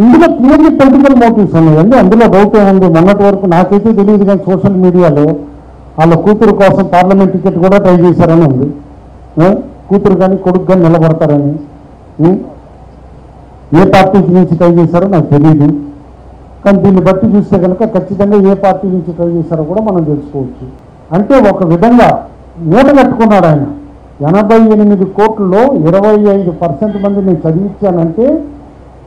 ఇందులో clearly political motifs ఉన్నాయండి అందులో డౌట్ ఏముంది? మొన్నటి వరకు నాకైతే తెలియదు కానీ సోషల్ మీడియాలో వాళ్ళ కూతురు కోసం పార్లమెంట్ టికెట్ కూడా ట్రై చేశారని ఉంది. కూతురు కానీ కొడుకు కానీ నిలబడతారని. ఏ? ఏ పార్టీ నుంచి ట్రై చేశారో నాకు తెలియదు. కానీ దీన్ని బట్టి చూస్తే కనుక ఖచ్చితంగా ఏ పార్టీ నుంచి ట్రై చేశారో కూడా మనం తెలుసుకోవచ్చు. అంటే ఒక విధంగా మూట కట్టుకున్నాడు ఆయన. ఎనభై ఎనిమిది కోట్లలో ఇరవై ఐదు పర్సెంట్ మంది నేను చదివించానంటే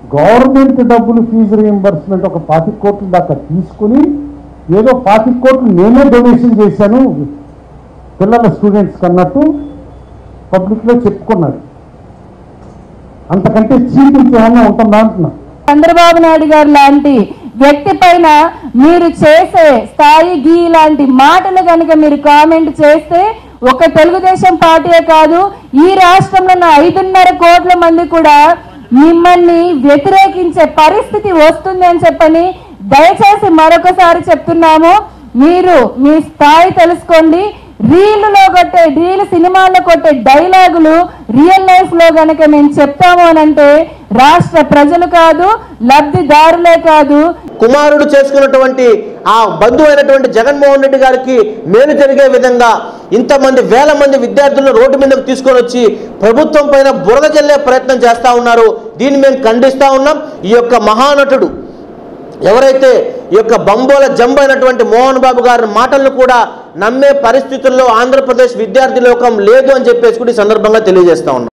గవర్నమెంట్ డబ్బులు ఫీజు రియంబర్స్మెంట్ ఒక పాతిక కోట్ల దాకా తీసుకుని ఏదో పాతిక కోట్లు నేనే డొనేషన్ చేశాను. పిల్లల స్టూడెంట్స్కి అన్నట్టు పబ్లిక్లో చెప్పుకున్నాడు అంతకంటే చీప్ ఉంటుందా అంటున్నా. చంద్రబాబు నాయుడు గారు లాంటి వ్యక్తి పైన మీరు చేసే స్థాయి గీ లాంటి మాటలు కనుక మీరు కామెంట్ చేస్తే ఒక తెలుగుదేశం పార్టీయే కాదు ఈ రాష్ట్రంలో ఉన్న ఐదున్నర కోట్ల మంది కూడా మిమ్మల్ని వ్యతిరేకించే పరిస్థితి వస్తుంది అని చెప్పని దయచేసి మరొకసారి చెప్తున్నాము. మీరు మీ స్థాయి తెలుసుకోండి. రీలులో కొట్టే రీల్ సినిమాల్లో కొట్టే డైలాగులు రియల్ లైఫ్లో గనక మేము చెప్తాము అంటే రాష్ట్ర ప్రజలు కాదు లబ్ధిదారులే కాదు. కుమారుడు చేసుకున్నటువంటి ఆ బంధువు అయినటువంటి జగన్మోహన్ రెడ్డి గారికి మేలు జరిగే విధంగా ఇంతమంది వేల మంది విద్యార్థులను రోడ్డు మీద తీసుకొని వచ్చి ప్రభుత్వం పైన బురద జల్లే ప్రయత్నం చేస్తూ ఉన్నారు. దీన్ని మేము ఖండిస్తూ ఉన్నాం. ఈ యొక్క మహానటుడు ఎవరైతే ఈ యొక్క బంబోల జంబు అయినటువంటి మోహన్ బాబు గారి మాటలను కూడా నమ్మే పరిస్థితుల్లో ఆంధ్రప్రదేశ్ విద్యార్థి లోకం లేదు అని చెప్పేసి కూడా ఈ సందర్భంగా తెలియజేస్తా ఉన్నాం.